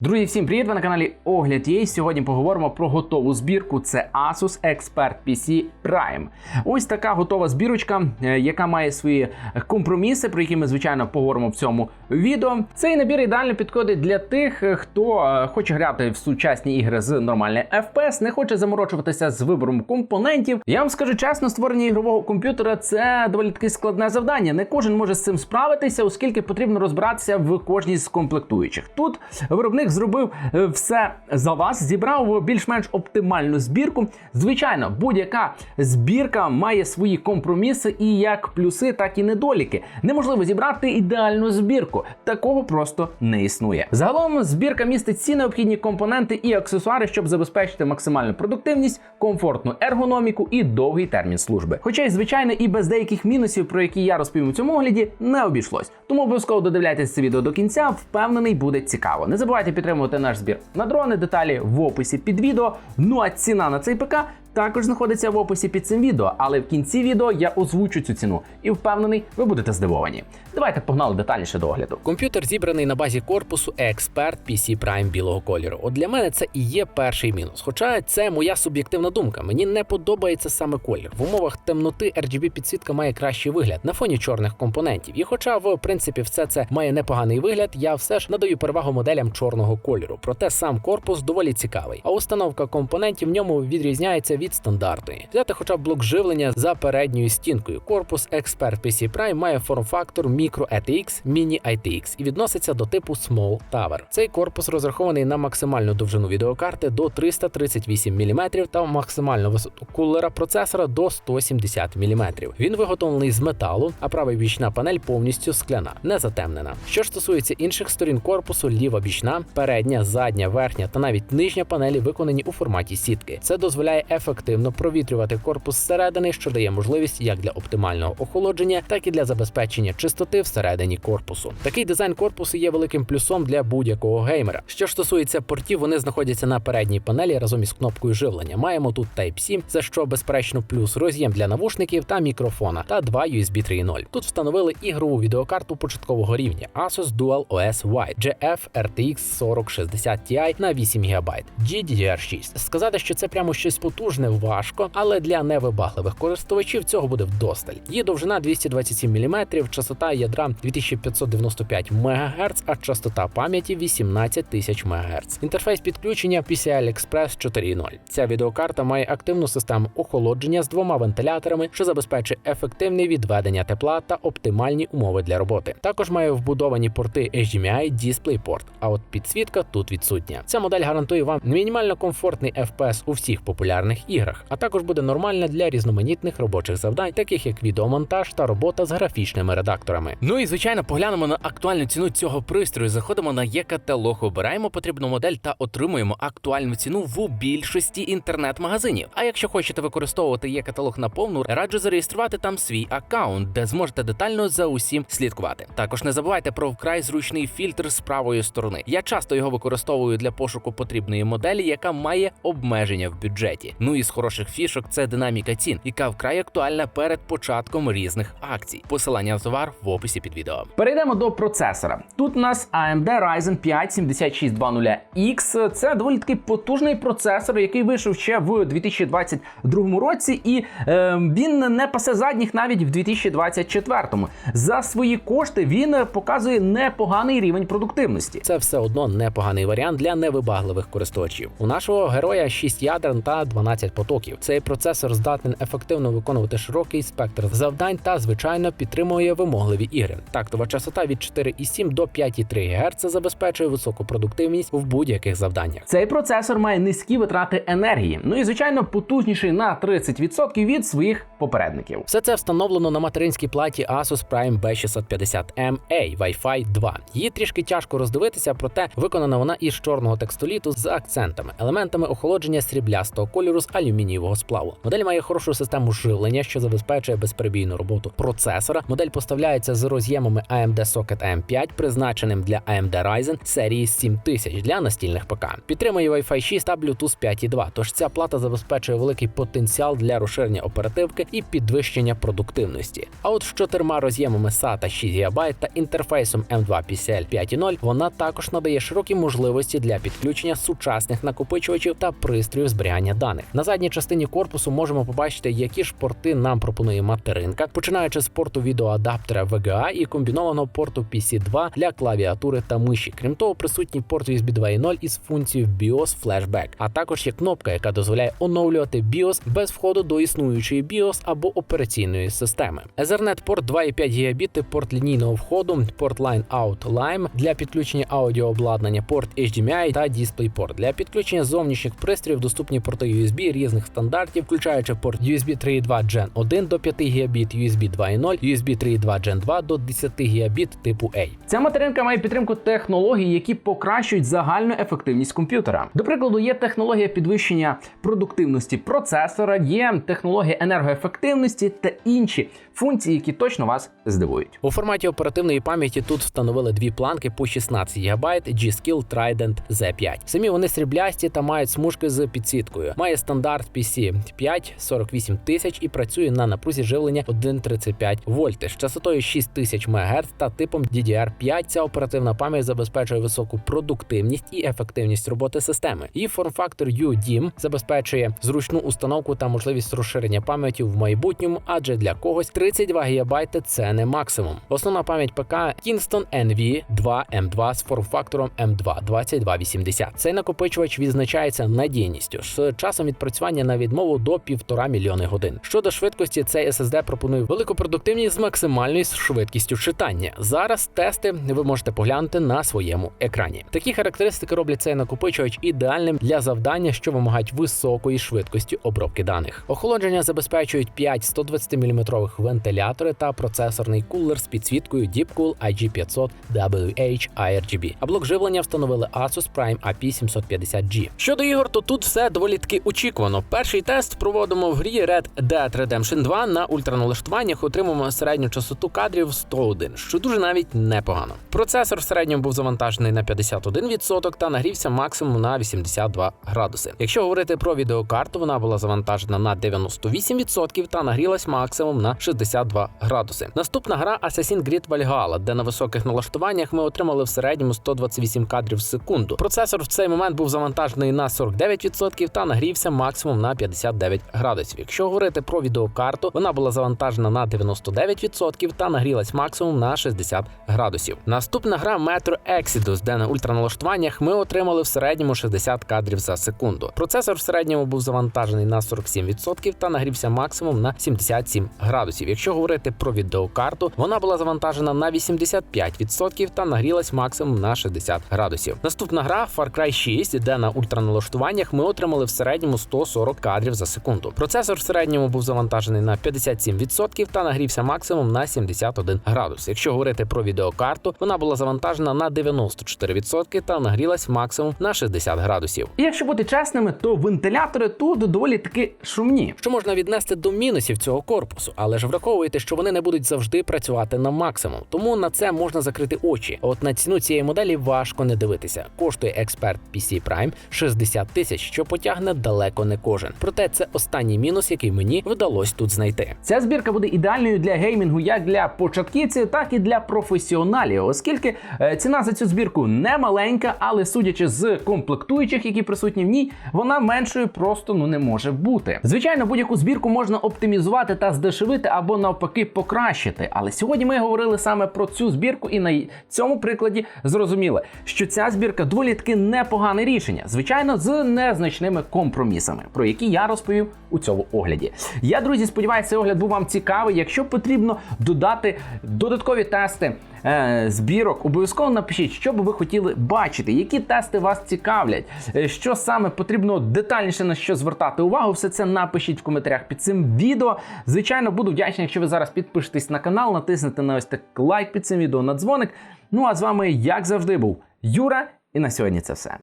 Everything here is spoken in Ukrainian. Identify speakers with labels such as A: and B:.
A: Друзі, всім привіт! Ви на каналі Огляд є. Сьогодні поговоримо про готову збірку. Це Asus Expert PC Prime. Ось така готова збірочка, е, яка має свої компроміси, про які ми звичайно поговоримо в цьому відео. Цей набір ідеально підходить для тих, е, хто е, хоче грати в сучасні ігри з нормальним FPS, не хоче заморочуватися з вибором компонентів. Я вам скажу чесно, створення ігрового комп'ютера це доволі таки складне завдання. Не кожен може з цим справитися, оскільки потрібно розбиратися в кожній з комплектуючих. Тут виробник зробив е, все за вас, зібрав більш-менш оптимальну збірку. Звичайно, будь-яка збірка має свої компроміси і як плюси, так і недоліки. Неможливо зібрати ідеальну збірку. Такого просто не існує. Загалом збірка містить всі необхідні компоненти і аксесуари, щоб забезпечити максимальну продуктивність, комфортну ергономіку і довгий термін служби. Хоча й звичайно і без деяких мінусів, про які я розповім у цьому огляді, не обійшлось. Тому обов'язково додивляйтесь це відео до кінця. Впевнений, буде цікаво. Не забувайте підтримувати наш збір на дрони. Деталі в описі під відео. Ну а ціна на цей ПК також знаходиться в описі під цим відео, але в кінці відео я озвучу цю ціну і впевнений, ви будете здивовані. Давайте погнали детальніше до огляду.
B: Комп'ютер зібраний на базі корпусу Expert PC Prime білого кольору. От для мене це і є перший мінус. Хоча це моя суб'єктивна думка. Мені не подобається саме колір. В умовах темноти RGB підсвітка має кращий вигляд на фоні чорних компонентів. І хоча в принципі все це має непоганий вигляд, я все ж надаю перевагу моделям чорного кольору. Проте сам корпус доволі цікавий. А установка компонентів в ньому відрізняється від стандартної. Взяти хоча б блок живлення за передньою стінкою. Корпус Expert PC Prime має форм-фактор Micro ATX Mini ITX і відноситься до типу Small Tower. Цей корпус розрахований на максимальну довжину відеокарти до 338 мм та максимальну висоту кулера процесора до 170 мм. Він виготовлений з металу, а права бічна панель повністю скляна, не затемнена. Що ж стосується інших сторін корпусу, ліва бічна, передня, задня, верхня та навіть нижня панелі виконані у форматі сітки. Це дозволяє ефективно провітрювати корпус зсередини, що дає можливість як для оптимального охолодження, так і для забезпечення чистоти всередині корпусу. Такий дизайн корпусу є великим плюсом для будь-якого геймера. Що стосується портів, вони знаходяться на передній панелі разом із кнопкою живлення. Маємо тут Type-C, за що безперечно плюс роз'єм для навушників та мікрофона, та два USB 3.0. Тут встановили ігрову відеокарту початкового рівня Asus Dual OS White GF RTX 4060 Ti на 8 ГБ GDDR6. Сказати, що це прямо щось потужне, важко, але для невибагливих користувачів цього буде вдосталь. Її довжина 227 мм, частота ядра 2595 МГц, а частота пам'яті 18 тисяч МГц. Інтерфейс підключення PCI Express 4.0. Ця відеокарта має активну систему охолодження з двома вентиляторами, що забезпечує ефективне відведення тепла та оптимальні умови для роботи. Також має вбудовані порти HDMI DisplayPort, а от підсвітка тут відсутня. Ця модель гарантує вам мінімально комфортний FPS у всіх популярних іграх, а також буде нормальна для різноманітних робочих завдань, таких як відеомонтаж та робота з графічними редакторами.
C: Ну і звичайно, поглянемо на актуальну ціну цього пристрою. Заходимо на є-каталог, обираємо потрібну модель та отримуємо актуальну ціну в більшості інтернет-магазинів. А якщо хочете використовувати є-каталог на повну, раджу зареєструвати там свій аккаунт, де зможете детально за усім слідкувати. Також не забувайте про вкрай зручний фільтр з правої сторони. Я часто його використовую для пошуку потрібної моделі, яка має обмеження в бюджеті. Ну і з хороших фішок це динаміка цін, яка вкрай актуальна перед початком різних акцій. Посилання на товар в описі під відео.
A: Перейдемо до процесора. Тут у нас AMD Ryzen 5 7620X. Це доволі таки потужний процесор, який вийшов ще в 2022 році, і е, він не пасе задніх навіть в 2024. За свої кошти він показує непоганий рівень продуктивності.
B: Це все одно непоганий варіант для невибагливих користувачів. У нашого героя 6 ядер та 12 потоків. Цей процесор здатен ефективно виконувати широкий спектр завдань та, звичайно, підтримує вимогливі ігри. Тактова частота від 4,7 до 5,3 ГГц забезпечує високу продуктивність в будь-яких завданнях.
A: Цей процесор має низькі витрати енергії, ну і звичайно потужніший на 30% від своїх попередників.
B: Все це встановлено на материнській платі Asus Prime B650MA Wi-Fi 2. Її трішки тяжко роздивитися, проте виконана вона із чорного текстоліту з акцентами, елементами охолодження сріблястого кольору з алюмінієвого сплаву. Модель має хорошу систему живлення, що забезпечує безперебійну роботу процесора. Модель поставляється з роз'ємами AMD Socket AM5, призначеним для AMD Ryzen серії 7000 для настільних ПК. Підтримує Wi-Fi 6 та Bluetooth 5.2, тож ця плата забезпечує великий потенціал для розширення оперативки і підвищення продуктивності. А от з чотирма роз'ємами SATA 6 ГБ та інтерфейсом M2 PCL 5.0 вона також надає широкі можливості для підключення сучасних накопичувачів та пристроїв зберігання даних. На задній частині корпусу можемо побачити, які ж порти нам пропонує материнка, починаючи з порту відеоадаптера VGA і комбінованого порту PC2 для клавіатури та миші. Крім того, присутній порт USB 2.0 із функцією BIOS Flashback, а також є кнопка, яка дозволяє оновлювати BIOS без входу до існуючої BIOS або операційної системи. Ethernet порт 2,5 ГБ, порт лінійного входу, порт Line Out Lime для підключення аудіообладнання, порт HDMI та DisplayPort. Для підключення зовнішніх пристроїв доступні порти USB різних стандартів, включаючи порт USB 3.2 Gen 1 до 5 ГБ, USB 2.0, USB 3.2 Gen 2 до 10 ГБ типу A.
A: Ця материнка має підтримку технологій, які покращують загальну ефективність комп'ютера. До прикладу, є технологія підвищення продуктивності процесора, є технологія енергоефективності та інші функції, які точно вас здивують.
B: У форматі оперативної пам'яті тут встановили дві планки по 16 ГБ G-Skill Trident Z5. Самі вони сріблясті та мають смужки з підсвіткою. Має стандарт PC 5 48 тисяч і працює на напрузі живлення 1,35 вольти з частотою 6000 МГц та типом DDR5. Ця оперативна пам'ять забезпечує високу продуктивність і ефективність роботи системи. Її форм-фактор UDIM забезпечує зручну установку та можливість розширення пам'яті в майбутньому, адже для когось 32 ГБ – це не максимум. Основна пам'ять ПК Kingston NV 2 M2 з форм-фактором M2 2280. Цей накопичувач відзначається надійністю з часом відпрацювання на відмову до 1,5 мільйони годин. Щодо швидкості, цей SSD пропонує велику продуктивність з максимальною швидкістю читання. Зараз тести ви можете поглянути на своєму екрані. Такі характеристики роблять цей накопичувач ідеальним для завдання, що вимагають високої швидкості обробки даних. Охолодження забезпечують 5 120 мм вентилятори та процесорний кулер з підсвіткою Deepcool IG500 WH IRGB. А блок живлення встановили Asus Prime AP750G. Щодо ігор, то тут все доволі таки очікувано. Перший тест проводимо в грі Red Dead Redemption 2 на ультраналаштуваннях. Отримуємо середню частоту кадрів 101, що дуже навіть непогано. Процесор в середньому був завантажений на 51% та нагрівся максимум на 82 градуси. Якщо говорити про відеокарту, вона була завантажена на 98% та нагрілась максимум на 62 градуси. Наступна гра Assassin's Creed Valhalla, де на високих налаштуваннях ми отримали в середньому 128 кадрів в секунду. Процесор в цей момент був завантажений на 49% та нагрівся максимум на 59 градусів. Якщо говорити про відеокарту, вона була завантажена на 99% та нагрілась максимум на 60 градусів. Наступна гра Metro Exodus, де на ультраналаштуваннях ми отримали в середньому 60 кадрів за секунду. Процесор в середньому був завантажений на 47% та нагрівся максимум на 77 градусів. Якщо говорити про відеокарту, вона була завантажена на 85% та нагрілась максимум на 60 градусів. Наступна гра Far Cry 6, де на ультраналаштуваннях ми отримали в середньому 140 кадрів за секунду. Процесор в середньому був завантажений на 57% та нагрівся максимум на 71 градус. Якщо говорити про відеокарту, вона була завантажена на 94% та нагрілась максимум на 60 градусів.
A: І якщо бути чесними, то вентилятори тут доволі таки шумні.
B: Що можна віднести до мінусів цього корпусу, але ж враховуйте, що вони не будуть завжди працювати на максимум, тому на це можна закрити очі. От на ціну цієї моделі важко не дивитися. Коштує експерт PC Prime 60 тисяч, що потягне далеко не кожен. Проте це останній мінус, який мені вдалося тут знайти.
A: Ця збірка буде ідеальною для геймінгу як для початківців, так і для професіоналів, оскільки е, ціна за цю збірку не маленька, але судячи з комплектуючих, які присутні в ній, вона меншою просто ну не може бути. Звичайно, будь-яку збірку можна оптимізувати та здешевити або навпаки покращити. Але сьогодні ми говорили саме про цю збірку, і на цьому прикладі зрозуміли, що ця збірка доволі таки непогане рішення, звичайно, з незначними компромісами, про які я розповів у цьому огляді. Я, друзі, сподіваюся, цей огляд був вам цікавий. Якщо потрібно додати додаткові тести е, збірок, обов'язково напишіть, що би ви хотіли бачити, які тести вас цікавлять, е, що саме потрібно детальніше на що звертати увагу. Все це напишіть в коментарях під цим відео. Звичайно, буду вдячний, якщо ви зараз підпишетесь на канал, натиснете на ось так лайк під цим відео на дзвоник. Ну а з вами, як завжди, був Юра, і на сьогодні це все.